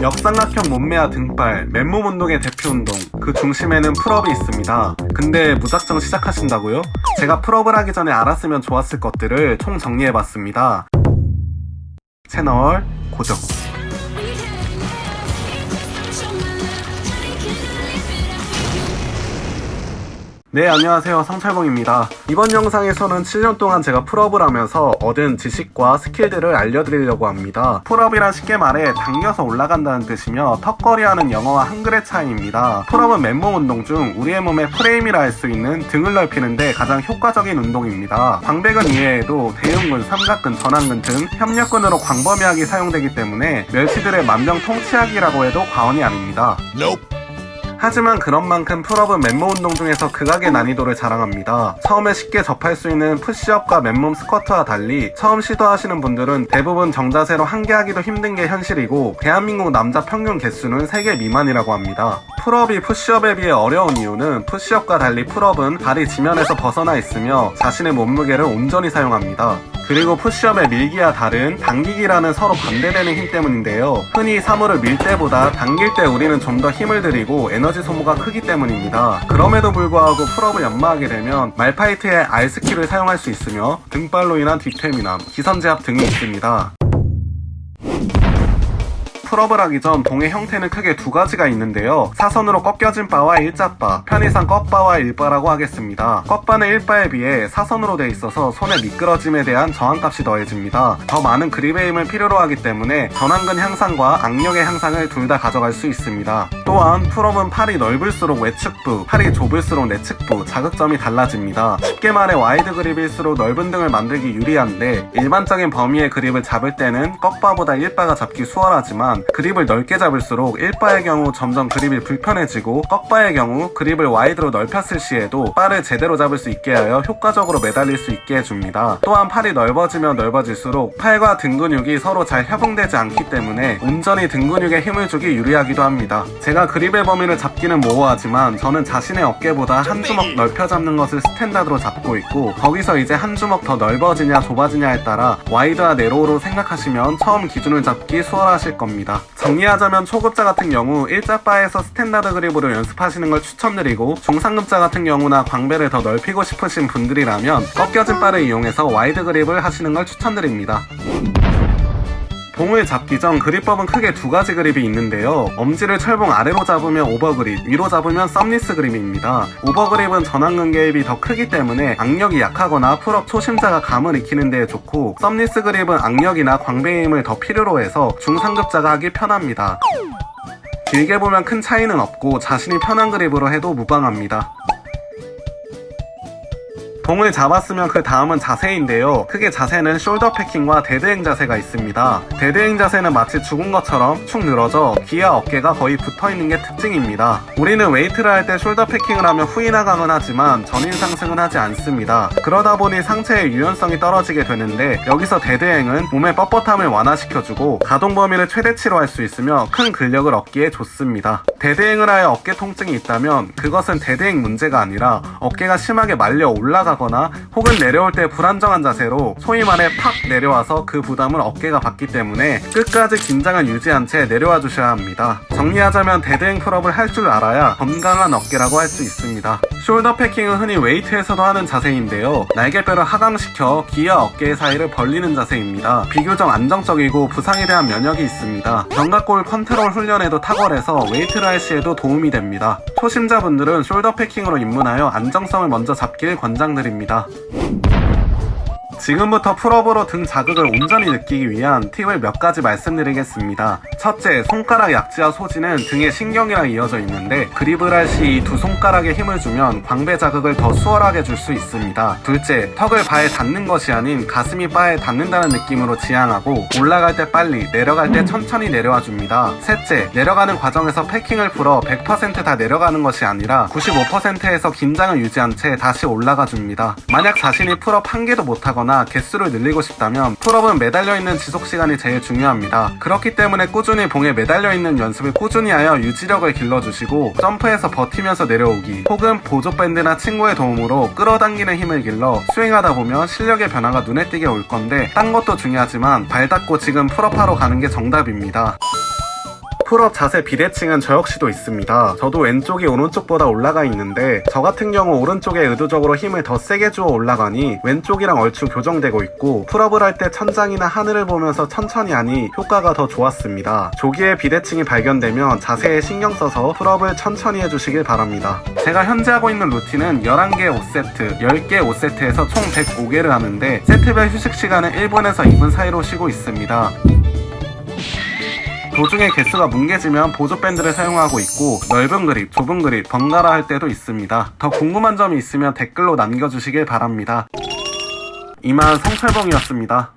역삼각형 몸매와 등발, 맨몸 운동의 대표 운동, 그 중심에는 풀업이 있습니다. 근데 무작정 시작하신다고요? 제가 풀업을 하기 전에 알았으면 좋았을 것들을 총 정리해봤습니다. 채널 고정. 네, 안녕하세요. 성철봉입니다. 이번 영상에서는 7년 동안 제가 풀업을 하면서 얻은 지식과 스킬들을 알려드리려고 합니다. 풀업이란 쉽게 말해 당겨서 올라간다는 뜻이며 턱걸이하는 영어와 한글의 차이입니다. 풀업은 맨몸 운동 중 우리의 몸의 프레임이라 할 수 있는 등을 넓히는데 가장 효과적인 운동입니다. 광배근 이외에도 대흉근, 삼각근, 전완근 등 협력근으로 광범위하게 사용되기 때문에 멸치들의 만병통치약이라고 해도 과언이 아닙니다. 하지만 그런 만큼 풀업은 맨몸 운동 중에서 극악의 난이도를 자랑합니다. 처음에 쉽게 접할 수 있는 푸시업과 맨몸 스쿼트와 달리 처음 시도하시는 분들은 대부분 정자세로 한 개 하기도 힘든 게 현실이고 대한민국 남자 평균 개수는 3개 미만이라고 합니다. 풀업이 푸시업에 비해 어려운 이유는 푸시업과 달리 풀업은 발이 지면에서 벗어나 있으며 자신의 몸무게를 온전히 사용합니다. 그리고 푸시업의 밀기와 다른 당기기라는 서로 반대되는 힘 때문인데요. 흔히 사물을 밀 때보다 당길 때 우리는 좀 더 힘을 들이고 에너지 소모가 크기 때문입니다. 그럼에도 불구하고 풀업을 연마하게 되면 말파이트의 R스킬을 사용할 수 있으며 등발로 인한 뒤퇴미남, 기선제압 등이 있습니다. 풀업을 하기 전 봉의 형태는 크게 두 가지가 있는데요. 사선으로 꺾여진 바와 일자바, 편의상 꺾바와 일바라고 하겠습니다. 꺾바는 일바에 비해 사선으로 돼 있어서 손의 미끄러짐에 대한 저항값이 더해집니다. 더 많은 그립의 힘을 필요로 하기 때문에 전완근 향상과 악력의 향상을 둘 다 가져갈 수 있습니다. 또한 풀업은 팔이 넓을수록 외측부, 팔이 좁을수록 내측부, 자극점이 달라집니다. 쉽게 말해 와이드 그립일수록 넓은 등을 만들기 유리한데 일반적인 범위의 그립을 잡을 때는 꺾바보다 일바가 잡기 수월하지만 그립을 넓게 잡을수록 1바의 경우 점점 그립이 불편해지고 꺾바의 경우 그립을 와이드로 넓혔을 시에도 바를 제대로 잡을 수 있게 하여 효과적으로 매달릴 수 있게 해줍니다. 또한 팔이 넓어지면 넓어질수록 팔과 등 근육이 서로 잘 협응되지 않기 때문에 온전히 등 근육에 힘을 주기 유리하기도 합니다. 제가 그립의 범위를 잡기는 모호하지만 저는 자신의 어깨보다 한 주먹 넓혀 잡는 것을 스탠다드로 잡고 있고 거기서 이제 한 주먹 더 넓어지냐 좁아지냐에 따라 와이드와 네로우로 생각하시면 처음 기준을 잡기 수월하실 겁니다. 정리하자면 초급자 같은 경우 일자바에서 스탠다드 그립으로 연습하시는 걸 추천드리고 중상급자 같은 경우나 광배를 더 넓히고 싶으신 분들이라면 꺾여진 바를 이용해서 와이드 그립을 하시는 걸 추천드립니다. 봉을 잡기 전 그립법은 크게 두 가지 그립이 있는데요. 엄지를 철봉 아래로 잡으면 오버그립, 위로 잡으면 썸리스 그립입니다. 오버그립은 전완근 개입이 더 크기 때문에 악력이 약하거나 풀업 초심자가 감을 익히는 데에 좋고 썸리스 그립은 악력이나 광배의 힘을 더 필요로 해서 중상급자가 하기 편합니다. 길게 보면 큰 차이는 없고 자신이 편한 그립으로 해도 무방합니다. 봉을 잡았으면 그 다음은 자세인데요. 크게 자세는 숄더 패킹과 데드행 자세가 있습니다. 데드행 자세는 마치 죽은 것처럼 축 늘어져 귀와 어깨가 거의 붙어 있는 게 특징입니다. 우리는 웨이트를 할 때 숄더 패킹을 하면 후이나 강은 하지만 전인 상승은 하지 않습니다. 그러다 보니 상체의 유연성이 떨어지게 되는데 여기서 데드행은 몸의 뻣뻣함을 완화시켜주고 가동 범위를 최대치로 할 수 있으며 큰 근력을 얻기에 좋습니다. 데드행을 하여 어깨 통증이 있다면 그것은 데드행 문제가 아니라 어깨가 심하게 말려 올라가 거나 혹은 내려올 때 불안정한 자세로 소위 말해 팍 내려와서 그 부담을 어깨가 받기 때문에 끝까지 긴장을 유지한 채 내려와 주셔야 합니다. 정리하자면 데드행 풀업을 할 줄 알아야 건강한 어깨라고 할 수 있습니다. 숄더 패킹은 흔히 웨이트에서도 하는 자세인데요. 날개뼈를 하강시켜 귀와 어깨 사이를 벌리는 자세입니다. 비교적 안정적이고 부상에 대한 면역이 있습니다. 견갑골 컨트롤 훈련에도 탁월해서 웨이트를 할 시에도 도움이 됩니다. 초심자분들은 숄더 패킹으로 입문하여 안정성을 먼저 잡길 권장드립니다. 말입니다. 지금부터 풀업으로 등 자극을 온전히 느끼기 위한 팁을 몇 가지 말씀드리겠습니다. 첫째, 손가락 약지와 소지는 등의 신경이랑 이어져 있는데 그립을 할 시 이 두 손가락에 힘을 주면 광배 자극을 더 수월하게 줄 수 있습니다. 둘째, 턱을 바에 닿는 것이 아닌 가슴이 바에 닿는다는 느낌으로 지향하고 올라갈 때 빨리, 내려갈 때 천천히 내려와 줍니다. 셋째, 내려가는 과정에서 패킹을 풀어 100%다 내려가는 것이 아니라 95%에서 긴장을 유지한 채 다시 올라가 줍니다. 만약 자신이 풀업 한 개도 못하거나 개수를 늘리고 싶다면 풀업은 매달려 있는 지속 시간이 제일 중요합니다. 그렇기 때문에 꾸준히 봉에 매달려 있는 연습을 꾸준히 하여 유지력을 길러주시고 점프해서 버티면서 내려오기 혹은 보조 밴드나 친구의 도움으로 끌어당기는 힘을 길러 스윙하다 보면 실력의 변화가 눈에 띄게 올 건데 딴 것도 중요하지만 발 닦고 지금 풀업하러 가는 게 정답입니다. 풀업 자세 비대칭은 저 역시도 있습니다. 저도 왼쪽이 오른쪽보다 올라가 있는데 저 같은 경우 오른쪽에 의도적으로 힘을 더 세게 주어 올라가니 왼쪽이랑 얼추 교정되고 있고 풀업을 할 때 천장이나 하늘을 보면서 천천히 하니 효과가 더 좋았습니다. 조기에 비대칭이 발견되면 자세에 신경 써서 풀업을 천천히 해주시길 바랍니다. 제가 현재 하고 있는 루틴은 11개 5세트, 10개 5세트에서 총 105개를 하는데 세트별 휴식 시간은 1분에서 2분 사이로 쉬고 있습니다. 도중에 개수가 뭉개지면 보조밴드를 사용하고 있고 넓은 그립, 좁은 그립, 번갈아 할 때도 있습니다. 더 궁금한 점이 있으면 댓글로 남겨주시길 바랍니다. 이만 성철봉이었습니다.